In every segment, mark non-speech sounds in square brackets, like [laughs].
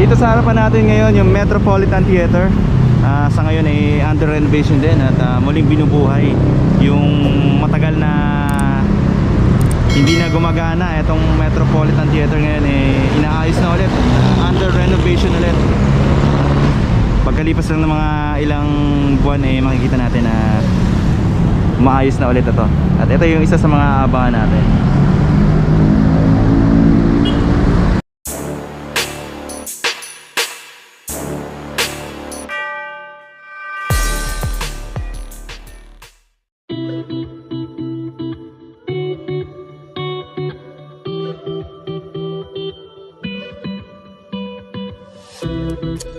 Dito sa harapan natin ngayon yung Metropolitan Theater. Ah, sa ngayon ay under renovation din at ah, muling binubuhay yung matagal na hindi na gumagana. Itong Metropolitan Theater ngayon eh inaayos na ulit Ah, under renovation ulit. Pagkalipas lang ng mga ilang buwan eh makikita natin na maayos na ulit ito. At ito yung isa sa mga abangan natin I said,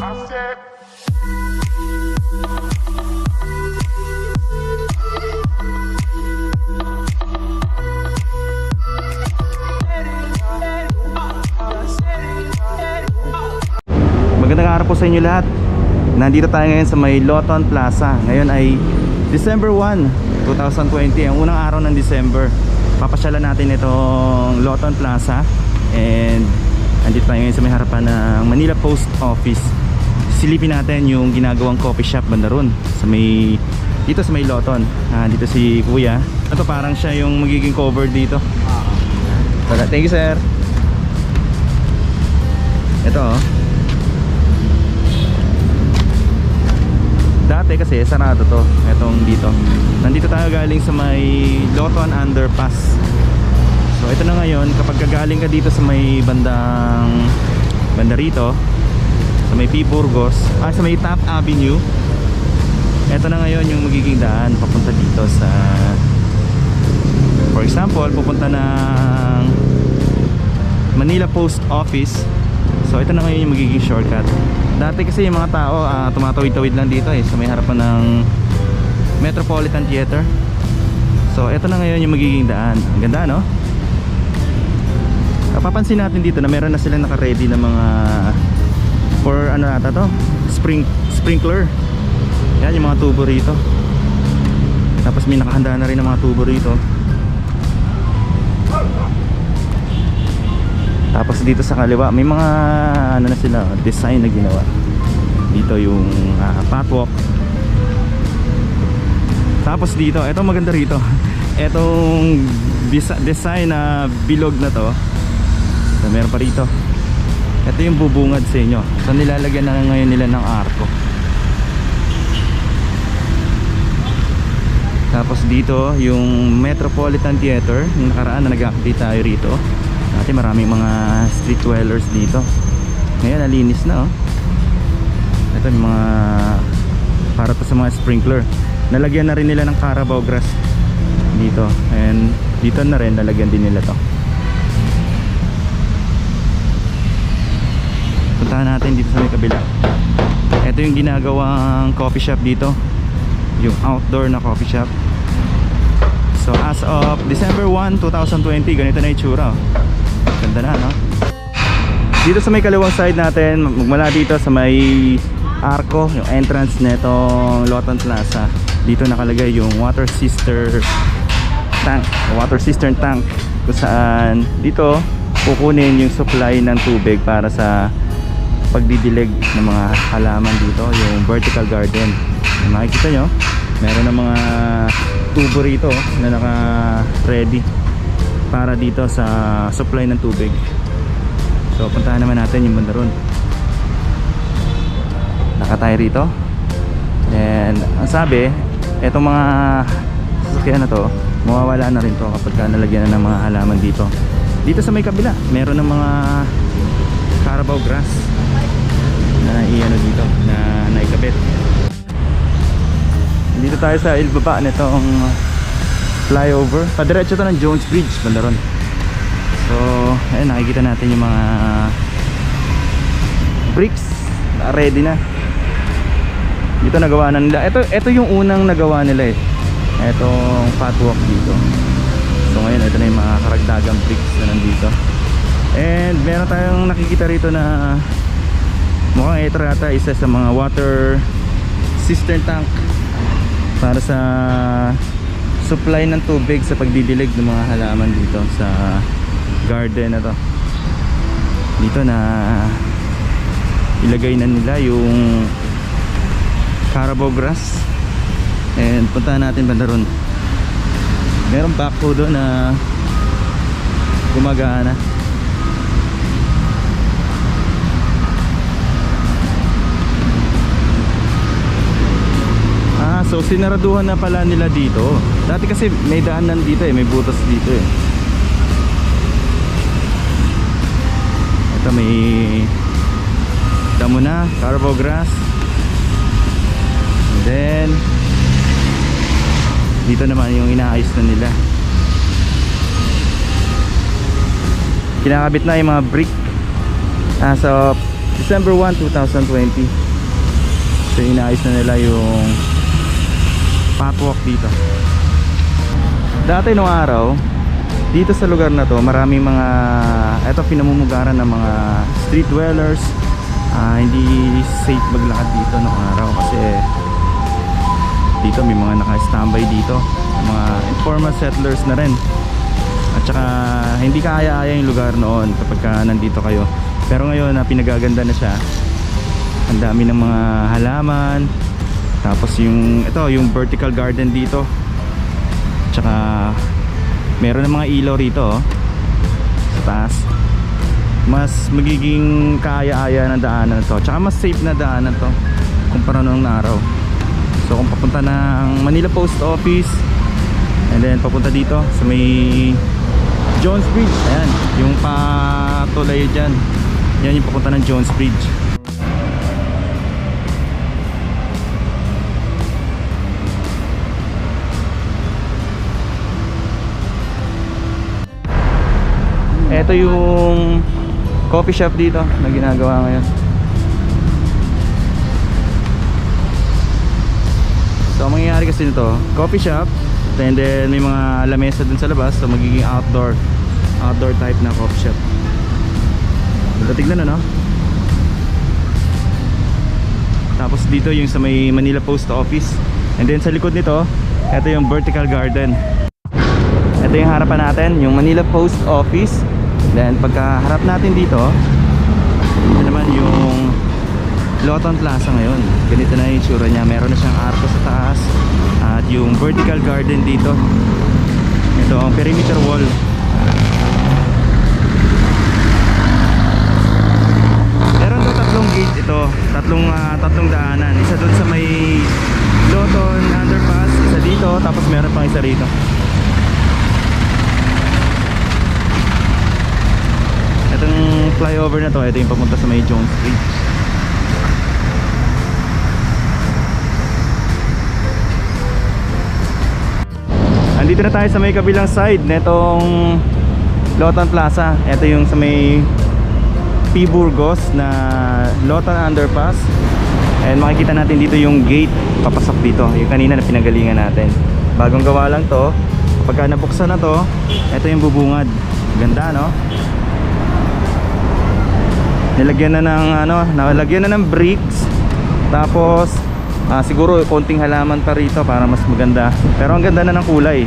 I said, Magandang araw po sa inyo lahat. Nandito tayo ngayon sa may Loton Plaza. Ngayon ay December 1, 2020. Ang unang araw ng December. Papasyalan natin itong Loton Plaza. And nandito tayo ngayon sa may harapan ng Manila Post Office. Silipin natin yung ginagawang coffee shop banda ron. Sa may dito sa may Loton. Ah, dito si Kuya. Ito parang siya yung magiging cover dito. Thank you sir. Ito oh. Dati kasi sarado to, etong dito. Nandito tayo galing sa may Loton Underpass. So ito na ngayon, kapag galing ka dito sa may bandang banda rito, sa may P. Ah, sa may Top Avenue, ito na ngayon yung magiging daan papunta dito sa For example, pupunta ng Manila Post Office. So ito na ngayon yung magiging shortcut. Dati kasi yung mga tao ah, tumatawid-tawid lang dito eh sa may harapan ng Metropolitan Theater. So ito na ngayon yung magiging daan. Ang ganda no? Papansin natin dito na meron na silang naka-ready na mga for ano ata to? Spring sprinkler. Yan yung mga tubo rito. Tapos may nakahanda na rin ng mga tubo rito. Tapos dito sa kaliwa may mga ano na sila design na ginawa. Dito yung ah, patwalk. Tapos dito, eto maganda rito. [laughs] Etong desi- design na bilog na to. So, meron pa rito. Ito yung bubungad sa inyo. So nilalagyan na ngayon nila ng arko. Tapos dito yung Metropolitan Theater, yung nakaraan na nag-update tayo rito. Dati maraming mga street dwellers dito. Ngayon nalinis na oh. Ito yung mga para to sa mga sprinkler. Nalagyan na rin nila ng Carabao grass dito. And dito na rin nalagyan din nila to. Puntahan natin dito sa may kabila. Ito yung ginagawang coffee shop dito. Yung outdoor na coffee shop. So as of December 1, 2020, ganito na yung tsura. oh. Ganda na, no? Dito sa may kaliwang side natin, magmula dito sa may arco, yung entrance netong Loton Plaza. Dito nakalagay yung water sister tank, water cistern tank kung saan dito kukunin yung supply ng tubig para sa pagdidilig ng mga halaman dito, yung vertical garden. Yung makikita nyo, meron ng mga tubo rito na naka ready para dito sa supply ng tubig. So puntahan naman natin yung banda ron. Nakatayo rito. And ang sabi, etong mga sasakyan na to, mawawala na rin to kapag ka nalagyan na ng mga halaman dito. Dito sa may kabila, meron ng mga Carabao grass na iano dito, na naikabit. Dito tayo sa ilbaba nitong flyover. Padiretso to ng Jones Bridge, banda ron. So, ayun nakikita natin yung mga bricks ready na. Dito nagawa na nila. Ito, ito yung unang nagawa nila eh. Etong patwalk dito. So ngayon, ito na yung mga karagdagang bricks na nandito. And meron tayong nakikita rito na mukhang ito yata isa sa mga water cistern tank para sa supply ng tubig sa pagdidilig ng mga halaman dito sa garden na to. Dito na ilagay na nila yung carabao grass. And puntahan natin banda ron. Meron backhoe doon na gumagana so sinaraduhan na pala nila dito. Dati kasi may daanan dito eh, may butas dito eh. Ito may damo na, carbo grass. And then dito naman yung inaayos na nila. Kinakabit na yung mga brick as of December 1, 2020. So inaayos na nila yung patwalk dito. Dati nung araw dito sa lugar na to maraming mga eto pinamumugaran ng mga street dwellers. Ah, hindi safe maglakad dito nung araw kasi dito may mga naka-standby dito. Mga informal settlers na rin. At saka hindi kaya-aya yung lugar noon kapag ka nandito kayo. Pero ngayon na pinagaganda na siya. Ang dami ng mga halaman tapos yung ito yung vertical garden dito. Tsaka meron ng mga ilaw rito oh, sa taas. Mas magiging kaaya-aya ng daanan to. Tsaka mas safe na daanan to kumpara nung araw. So kung papunta ng Manila Post Office and then papunta dito sa may Jones Bridge. Ayan yung patulay dyan. Yan yung papunta ng Jones Bridge Ito yung coffee shop dito na ginagawa ngayon. So ang mangyayari kasi nito, coffee shop, and then may mga lamesa dun sa labas, so magiging outdoor, outdoor type na coffee shop. Ganda tignan ano? Tapos dito yung sa may Manila Post Office. And then sa likod nito, ito yung vertical garden. Ito yung harapan natin, yung Manila Post Office. Then pagka harap natin dito, ito naman yung Loton Plaza ngayon. Ganito na yung itsura niya. Meron na siyang arko sa taas at yung vertical garden dito. Ito ang perimeter wall. Meron daw tatlong gate ito, tatlong ah, tatlong daanan. Isa doon sa may Loton underpass, isa dito, tapos meron pang isa rito. Itong flyover na to, ito yung papunta sa may Jones Street. Andito na tayo sa may kabilang side netong Lotan Plaza. Ito yung sa may P. Burgos na Lotan Underpass. And makikita natin dito yung gate papasok dito. Yung kanina na pinagalingan natin. Bagong gawa lang to. Pagka nabuksan na to, ito yung bubungad. Ganda no? Nilagyan na ng ano, nalagyan na ng bricks. Tapos ah, siguro konting halaman pa rito para mas maganda. Pero ang ganda na ng kulay.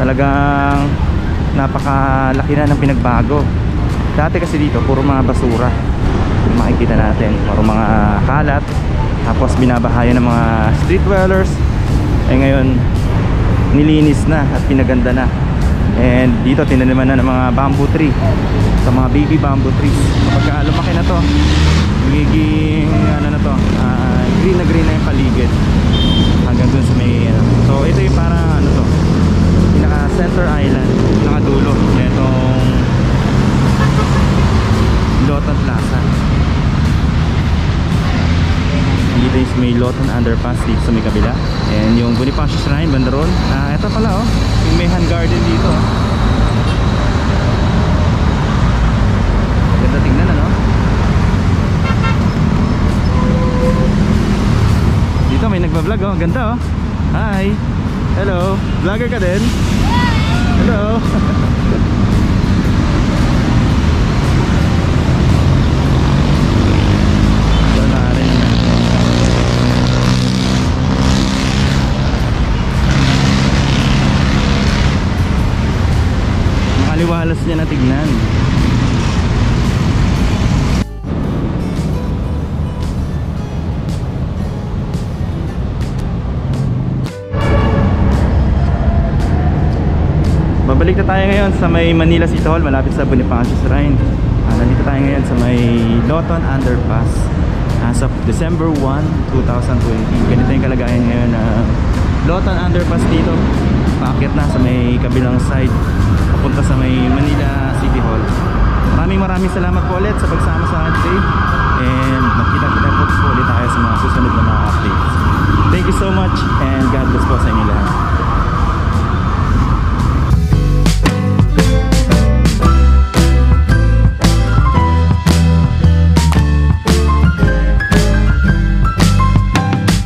Talagang napakalaki na ng pinagbago. Dati kasi dito puro mga basura. Makikita natin, puro mga kalat. Tapos binabahayan ng mga street dwellers. Eh ngayon nilinis na at pinaganda na. And dito tinaniman na ng mga bamboo tree sa mga baby bamboo trees. Kapag lumaki na to magiging ano na to ah, green na green na yung paligid. Hanggang dun sa may ano. so ito yung parang ano to pinaka center island pinaka dulo netong Lotan Plaza. Dito sa may Lotan Underpass dito sa may kabila. And yung Bonifacio Shrine banda ron ah, ito pala oh. Yung Mehan Garden dito oh. Ganda tingnan ano? Dito may nagpa-vlog oh. Ang Ganda oh. Hi. Hello. Vlogger ka din? Hello. [laughs] Wala rin na. Makaliwalas niya na tignan. Babalik na tayo ngayon sa may Manila City Hall malapit sa Bonifacio Shrine. Ah, nandito tayo ngayon sa may Loton Underpass as of December 1, 2020. Ganito yung kalagayan ngayon na Loton Underpass dito. Paakyat na sa may kabilang side papunta sa may Manila City Hall. Maraming maraming salamat po ulit sa pagsama sa akin today. And magkita-kita po po ulit tayo sa mga susunod na mga updates. Thank you so much and God